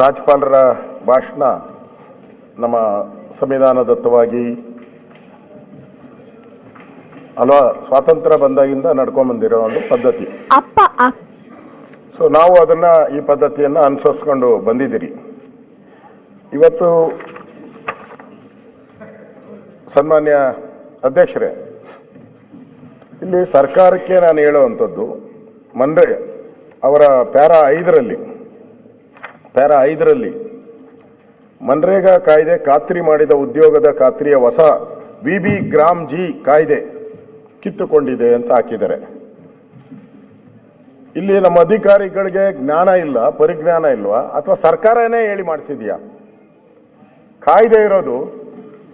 ರಾಜ್ಯಪಾಲರ ಭಾಷಣ ನಮ್ಮ ಸಂವಿಧಾನದತ್ತವಾಗಿ ಅಲ್ವಾ ಸ್ವಾತಂತ್ರ್ಯ ಬಂದಾಗಿಂದ ನಡ್ಕೊಂಡ್ಬಂದಿರೋ ಒಂದು ಪದ್ಧತಿ. ಅಪ್ಪ ಸೊ ನಾವು ಅದನ್ನು ಈ ಪದ್ಧತಿಯನ್ನು ಅನುಸರಿಸ್ಕೊಂಡು ಬಂದಿದ್ದೀರಿ. ಇವತ್ತು ಸನ್ಮಾನ್ಯ ಅಧ್ಯಕ್ಷರೇ ಇಲ್ಲಿ ಸರ್ಕಾರಕ್ಕೆ ನಾನು ಹೇಳುವಂಥದ್ದು ಮನ್ರೆ ಅವರ ಪ್ಯಾರಾ ಐದರಲ್ಲಿ ಪ್ಯಾರ ಐದರಲ್ಲಿ ಮನ್ರೇಗಾ ಕಾಯ್ದೆ ಖಾತ್ರಿ ಮಾಡಿದ ಉದ್ಯೋಗದ ಖಾತ್ರಿಯ ಹೊಸ ವಿ ಬಿ ಗ್ರಾಮ್ ಜಿ ಕಾಯ್ದೆ ಕಿತ್ತುಕೊಂಡಿದೆ ಅಂತ ಹಾಕಿದ್ದಾರೆ. ಇಲ್ಲಿ ನಮ್ಮ ಅಧಿಕಾರಿಗಳಿಗೆ ಜ್ಞಾನ ಇಲ್ಲ, ಪರಿಜ್ಞಾನ ಇಲ್ವಾ? ಅಥವಾ ಸರ್ಕಾರನೇ ಹೇಳಿ ಮಾಡಿಸಿದೆಯಾ? ಕಾಯ್ದೆ ಇರೋದು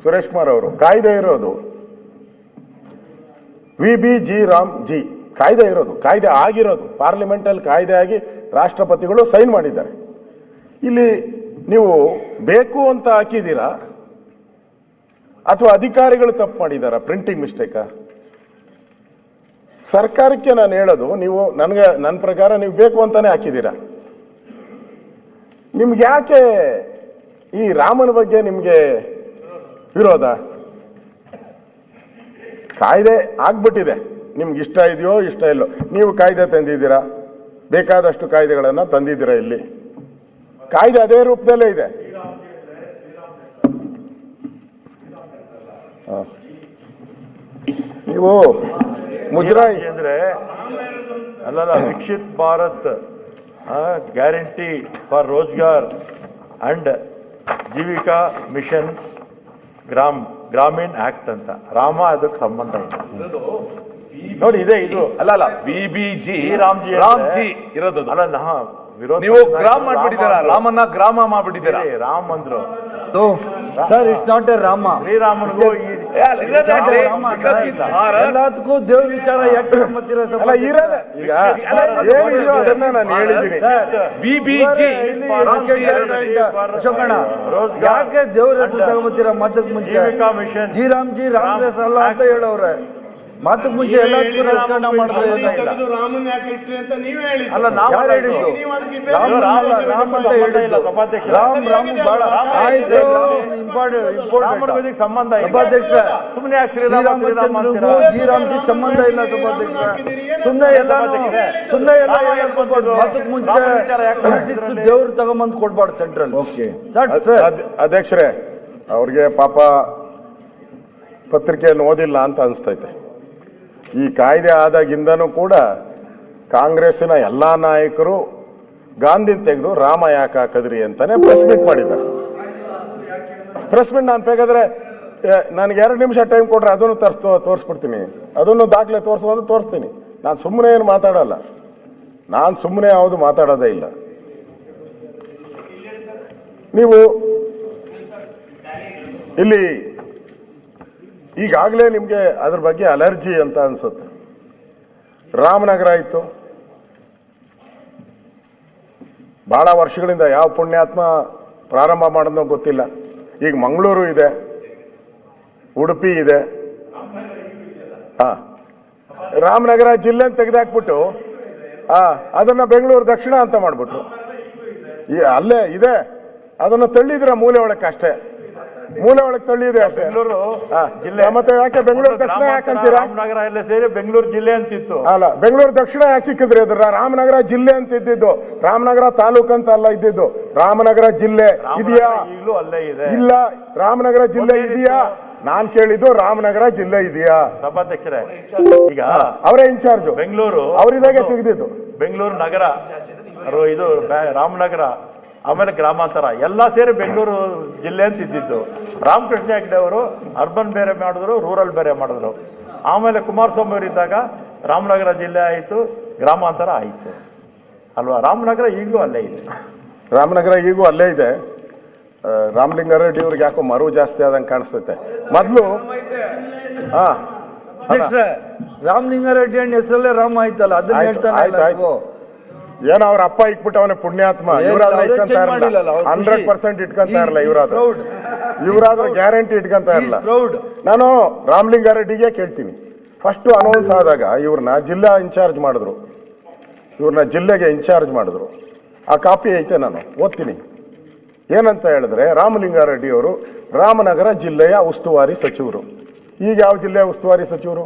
ಸುರೇಶ್ ಕುಮಾರ್ ಅವರು, ಕಾಯ್ದೆ ಇರೋದು V B G Ram G, ಕಾಯ್ದೆ ಇರೋದು, ಕಾಯ್ದೆ ಆಗಿರೋದು. ಪಾರ್ಲಿಮೆಂಟಲ್ಲಿ ಕಾಯ್ದೆ ಆಗಿ ರಾಷ್ಟ್ರಪತಿಗಳು ಸೈನ್ ಮಾಡಿದ್ದಾರೆ. ಇಲ್ಲಿ ನೀವು ಬೇಕು ಅಂತ ಹಾಕಿದ್ದೀರಾ? ಅಥವಾ ಅಧಿಕಾರಿಗಳು ತಪ್ಪು ಮಾಡಿದಾರಾ ಪ್ರಿಂಟಿಂಗ್ ಮಿಸ್ಟೇಕ? ಸರ್ಕಾರಕ್ಕೆ ನಾನು ಹೇಳೋದು, ನೀವು ನನಗೆ, ನನ್ನ ಪ್ರಕಾರ ನೀವು ಬೇಕು ಅಂತಾನೆ ಹಾಕಿದ್ದೀರಾ? ನಿಮ್ಗೆ ಯಾಕೆ ಈ ರಾಮನ ಬಗ್ಗೆ ನಿಮಗೆ ವಿರೋಧ? ಕಾಯ್ದೆ ಆಗ್ಬಿಟ್ಟಿದೆ. ನಿಮ್ಗೆ ಇಷ್ಟ ಇದೆಯೋ ಇಷ್ಟ ಇಲ್ಲೋ, ನೀವು ಕಾಯ್ದೆ ತಂದಿದ್ದೀರಾ? ಬೇಕಾದಷ್ಟು ಕಾಯ್ದೆಗಳನ್ನು ತಂದಿದ್ದೀರಾ ಇಲ್ಲಿ? ಕಾಯ್ದೆ ಅದೇ ರೂಪದಲ್ಲೇ ಇದೆ. ಹ. ನೀವು ಮುಜರಾಯಿ ಅಂದ್ರೆ ಅಲ್ಲಲ್ಲ Viksit Bharat guarantee for Rozgar and Jeevika mission Gram Grameen act ಅಂತ. ರಾಮ ಅದಕ್ಕೆ ಸಂಬಂಧ ಇದೆ ನೋಡಿ ಇದೆ ಇದು. ಅಲ್ಲ ಅಲ್ಲ B B G Ram Ramji Ramji ಇರೋದು. ಅಲ್ಲ ನಾ ವಿರೋಧ ನೀವು ಗ್ರಾಮ ಮಾಡ್ಬಿಟ್ಟಿದ್ದೀರಾ? ರಾಮನ್ನ ಗ್ರಾಮ ಮಾಡ್ಬಿಟ್ಟಿದ್ದೀರಾ? ರಾಮ್ ಅಂದ್ರು. Sir it's not a Rama. ಶ್ರೀರಾಮನಿಗೂ ಎಲ್ಲದಕ್ಕೂ ದೇವ್ರ ವಿಚಾರ ಯಾಕೆ ಮತ್ತಿರೋ ಅಲ್ಲ ಇರೋದ ಈಗ ಏನಿದೆಯೋ ಅದನ್ನ ನಾನು ಹೇಳಿದ್ದೀನಿ. VBG ಅಶೋಕಣ್ಣ ಯಾಕೆ ದೇವ್ರ ಹೆಸರು ತಗೊಂಬತ್ತೀರ ಮತಕ್ ಮುಂಚೆ? ಜಿ ರಾಮ್ ಜಿ ರಾಮ್ ಹೆಸರಲ್ಲ ಅಲ್ಲ ಅಂತ ಹೇಳವ್ರೆ. ಮತಕ್ ಮುಂಚೆ ಎಲ್ಲದಕ್ಕೂ ರಾಜಕಾರಣ ಮಾಡಿದ್ರೆ ಏನಿಲ್ಲ ರಾಮನ್ ಯಾಕೆ ಇಟ್ರಿ ಅಂತ ನೀವೇ ಹೇಳಿ ಅಲ್ಲ ನಾವು ಯಾರು ಹೇಳಿದ್ದು? ರಾಮ ರಾಮ ರಾಮ್ ಅಂತ ಹೇಳಿದ್ದು. ರಾಮ್ ರಾಮ್ ಬಹಳ ಆಯ್ತು. ಇಂಪಾರ್ಟೆಂಟ್ ಇಂಪಾರ್ಟೆಂಟ್ ಸಂಬಂಧ ಇಲ್ಲ? ಸಭಾಧ್ಯಕ್ಷ ಸುಮ್ಮನೆ ಶ್ರೀರಾಮಚಂದ್ರಿಗೂ ಅಂತೀರಾ? ಜಿ ರಾಮ್ಜಿ ಸಂಬಂಧ ಇಲ್ಲ ಸಭಾಧ್ಯಕ್ಷ ಸುಮ್ನೆ ಎಲ್ಲ ಸುಮ್ನೆ ಎಲ್ಲ ಹೇಳಕ್ ಹೋಗ್ಬಾರ್ದು ಮತಕ್ ಮುಂಚೆ ಪೊಲಿಟಿಕ್ಸ್ ದೇವ್ರು ತಗೊಂಬಂದ್ ಕೊಡ್ಬಾರ್ದು ಸೆಂಟ್ರಲ್. ಅದ್- ಅಧ್ಯಕ್ಷರೇ ಅವ್ರಿಗೆ ಪಾಪ ಪತ್ರಿಕೆಯನ್ನು ಓದಿಲ್ಲ ಅಂತ ಅನಿಸ್ತೈತೆ. ಈ ಕಾಯ್ದೆ ಆದಾಗಿಂದನೂ ಕೂಡ ಕಾಂಗ್ರೆಸ್ಸಿನ ಎಲ್ಲ ನಾಯಕರು ಗಾಂಧಿ ತೆಗೆದು ರಾಮ ಯಾಕೆ ಹಾಕದ್ರಿ ಅಂತಾನೆ ಪ್ರೆಸ್ ಮೀಟ್ ಮಾಡಿದ್ದಾರೆ. ಪ್ರೆಸ್ ಮೀಟ್ ನಾನು ಬೇಕಾದ್ರೆ ನನಗೆ ಎರಡು ನಿಮಿಷ ಟೈಮ್ ಕೊಟ್ರೆ ಅದನ್ನು ತರ್ಸ್, ತೋರಿಸ್ಬಿಡ್ತೀನಿ. ಅದನ್ನು ದಾಖಲೆ ತೋರಿಸೋದು ತೋರಿಸ್ತೀನಿ. ನಾನು ಸುಮ್ಮನೆ ಏನು ಮಾತಾಡಲ್ಲ. ನಾನು ಸುಮ್ಮನೆ ಯಾವುದು ಮಾತಾಡೋದೇ ಇಲ್ಲ. ನೀವು ಇಲ್ಲಿ ಈಗಾಗಲೇ ನಿಮಗೆ ಅದ್ರ ಬಗ್ಗೆ ಅಲರ್ಜಿ ಅಂತ ಅನ್ಸುತ್ತೆ. ರಾಮನಗರ ಆಯಿತು. ಬಹಳ ವರ್ಷಗಳಿಂದ ಯಾವ ಪುಣ್ಯಾತ್ಮ ಪ್ರಾರಂಭ ಮಾಡೋದೋ ಗೊತ್ತಿಲ್ಲ. ಈಗ ಮಂಗಳೂರು ಇದೆ. ಉಡುಪಿ ಇದೆ. ಹಾಂ. ರಾಮನಗರ ಜಿಲ್ಲೆ ತೆಗೆದಾಕ್ಬಿಟ್ಟು, ಹಾಂ, ಅದನ್ನ ಬೆಂಗಳೂರು ದಕ್ಷಿಣ ಅಂತ ಮಾಡ್ಬಿಟ್ರು. ಅಲ್ಲೇ ಇದೆ. ಅದನ್ನು ತಳ್ಳಿದ್ರೆ ಮೂಲೆ ಒಳಕ್ಕೆ ಅಷ್ಟೇ ಮೂಲೆ ಒಳಗೆ ತಳ್ಳಿದೆ ಅಷ್ಟೇ. ಬೆಂಗಳೂರು ಜಿಲ್ಲೆ. ಮತ್ತೆ ಯಾಕೆ ಬೆಂಗಳೂರು ದಕ್ಷಿಣ ಯಾಕೆ ಅಂತೀರಾ? ರಾಮನಗರ ಎಲ್ಲ ಸೇರಿ ಬೆಂಗಳೂರು ಜಿಲ್ಲೆ ಅಂತಿತ್ತು. ಅಲ್ಲ ಬೆಂಗಳೂರು ದಕ್ಷಿಣ ಯಾಕೆ ಸಿಕ್ಕಿದ್ರೆ ಅದ್ರ ರಾಮನಗರ ಜಿಲ್ಲೆ ಅಂತ ಇದ್ದಿದ್ದು. ರಾಮನಗರ ತಾಲೂಕು ಅಂತ ಅಲ್ಲ ಇದ್ದಿದ್ದು. ರಾಮನಗರ ಜಿಲ್ಲೆ ಇದೆಯಾ? ಈಗಲೂ ಅಲ್ಲೇ ಇದೆ. ಇಲ್ಲ ರಾಮನಗರ ಜಿಲ್ಲೆ ಇದೆಯಾ? ನಾನ್ ಕೇಳಿದ್ದು ರಾಮನಗರ ಜಿಲ್ಲೆ ಇದೆಯಾ? ಸಭಾಧ್ಯಕ್ಷರೇ ಈಗ ಅವರೇ ಇನ್ಚಾರ್ಜ್ ಬೆಂಗಳೂರು ಅವರಿದಾಗೆ ತೆಗೆದಿದ್ದು. ಬೆಂಗಳೂರು ನಗರ ಇದು ರಾಮನಗರ ಆಮೇಲೆ ಗ್ರಾಮಾಂತರ. ಎಲ್ಲ ಸೇರಿ ಬೆಂಗಳೂರು ಜಿಲ್ಲೆ ಅಂತ ಇದ್ದಿದ್ದು. ರಾಮಕೃಷ್ಣ ಹೆಗ್ಡೆ ಅವರು ಅರ್ಬನ್ ಬೇರೆ ಮಾಡಿದ್ರು ರೂರಲ್ ಬೇರೆ ಮಾಡಿದ್ರು. ಆಮೇಲೆ ಕುಮಾರಸ್ವಾಮಿ ಅವರಿದ್ದಾಗ ರಾಮನಗರ ಜಿಲ್ಲೆ ಆಯಿತು ಗ್ರಾಮಾಂತರ ಆಯಿತು. ಅಲ್ವಾ? ರಾಮನಗರ ಈಗಲೂ ಅಲ್ಲೇ ಇದೆ. ರಾಮನಗರ ಈಗೂ ಅಲ್ಲೇ ಇದೆ. ರಾಮಲಿಂಗ ರಾಮಲಿಂಗಾರೆಡ್ಡಿ ಅವ್ರಿಗೆ ಯಾಕೋ ಮರು ಜಾಸ್ತಿ ಆದಂಗೆ ಕಾಣಿಸ್ತೈತೆ. ಮೊದಲು ಹಾ ಅಧ್ಯಕ್ಷರೇ ರಾಮಲಿಂಗಾರೆಡ್ಡಿ ಅಣ್ಣ ಹೆಸರಲ್ಲೇ ರಾಮ ಆಯ್ತಲ್ಲ? ಅದನ್ನ ಹೇಳ್ತಾರೆ ಹೇಳ್ತಾನೆ. ಏನೋ ಅವ್ರ ಅಪ್ಪ ಇಟ್ಬಿಟ್ಟವನೆ ಪುಣ್ಯಾತ್ಮ. ಏನು ಇವರಾದ್ರೆ ಇಟ್ಕೊಂತ ಮಾಡಿಲ್ಲಲ್ಲ, ಹಂಡ್ರೆಡ್ ಪರ್ಸೆಂಟ್ ಇಟ್ಕೊಂತ ಇರಲ್ಲ ಇವರಾದ್ರೆ. ಇವರಾದ್ರೆ ಗ್ಯಾರಂಟಿ ಇಟ್ಕೊಂತ ಇರಲ್ಲ ನಾನು ರಾಮಲಿಂಗಾರೆಡ್ಡಿಗೆ ಕೇಳ್ತೀನಿ. ಫಸ್ಟ್ ಅನೌನ್ಸ್ ಆದಾಗ ಇವ್ರನ್ನ ಜಿಲ್ಲಾ ಇನ್ಚಾರ್ಜ್ ಮಾಡಿದ್ರು. ಇವ್ರನ್ನ ಜಿಲ್ಲೆಗೆ ಇನ್ಚಾರ್ಜ್ ಮಾಡಿದ್ರು. ಆ ಕಾಪಿ ಐತೆ ನಾನು ಓದ್ತೀನಿ. ಏನಂತ ಹೇಳಿದ್ರೆ ರಾಮಲಿಂಗಾರೆಡ್ಡಿ ಅವರು ರಾಮನಗರ ಜಿಲ್ಲೆಯ ಉಸ್ತುವಾರಿ ಸಚಿವರು. ಈಗ ಯಾವ ಜಿಲ್ಲೆಯ ಉಸ್ತುವಾರಿ ಸಚಿವರು?